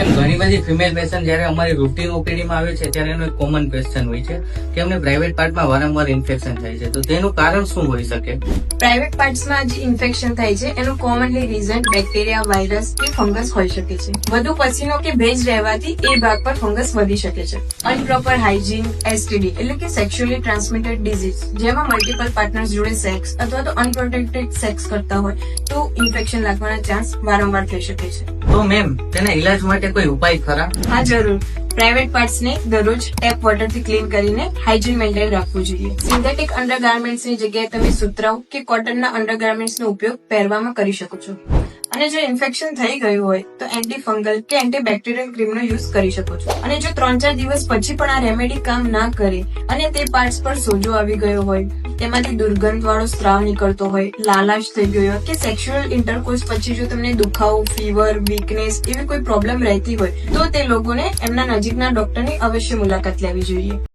એમ ઘણી બધી female patient જ્યારે અમારી રૂટીન ઓપીડીમાં આવે છે, ત્યારે એનો એક કોમન ક્વેશ્ચન હોય છે કે અમને પ્રાઇવેટ પાર્ટમાં વારંવાર ઇન્ફેક્શન થાય છે. તો તેનું કારણ શું હોઈ શકે? પ્રાઇવેટ પાર્ટ્સમાં જે ઇન્ફેક્શન થાય છે, એનું કોમનલી રીઝન બેક્ટેરિયા વાયરસ કે ફંગસ હોઈ શકે છે. વધુ પસીનો કે ભેજ રહેવાથી એ ભાગ પર ફંગસ વધી શકે છે. અનપ્રોપર હાઇજીન એસટીડી એટલે કે સેક્સ્યુઅલી ટ્રાન્સમિટેડ ડિઝીઝ જેમાં મલ્ટીપલ પાર્ટનર્સ જોડે સેક્સ અથવા તો અનપ્રોટેક્ટેડ સેક્સ કરતા હોય, તો ઇન્ફેક્શન લાગવાના ચાન્સ વારંવાર થઈ શકે છે. તો મેમ તેના ઈલાજ માટે કોઈ ઉપાય ખરા? હા, જરૂર. પ્રાઇવેટ પાર્ટસ ને દરરોજ ટેપ વોટરથી ક્લીન કરીને હાઇજીન મેન્ટેન રાખવું જોઈએ. સિન્થેટિક અંડરગાર્મેન્ટ્સની જગ્યાએ તમે સુતરાઉ કે કોટનના અંડરગાર્મેન્ટ્સ નો ઉપયોગ પહેરવામાં કરી શકો છો. અને જો ઇન્ફેક્શન થઈ ગયું હોય, તો એન્ટી ફંગલ કે એન્ટીબેક્ટેરિયલ ક્રીમનો યુઝ કરી શકો છો. અને જો ત્રણ ચાર દિવસ પછી પણ આ રેમેડી કામ ના કરે, અને તે પાર્ટસ પર સોજો આવી ગયો હોય, તેમાંથી દુર્ગંધ વાળો સ્ત્રાવ નીકળતો હોય, લાલાશ થઈ ગયો હોય, કે સેક્સ્યુઅલ ઇન્ટરકોર્સ પછી જો તમને દુખાવો ફીવર વીકનેસ એવી કોઈ પ્રોબ્લેમ રહેતી હોય, તો તે લોકોને એમના નજીકના ડોક્ટરની અવશ્ય મુલાકાત લેવી જોઈએ.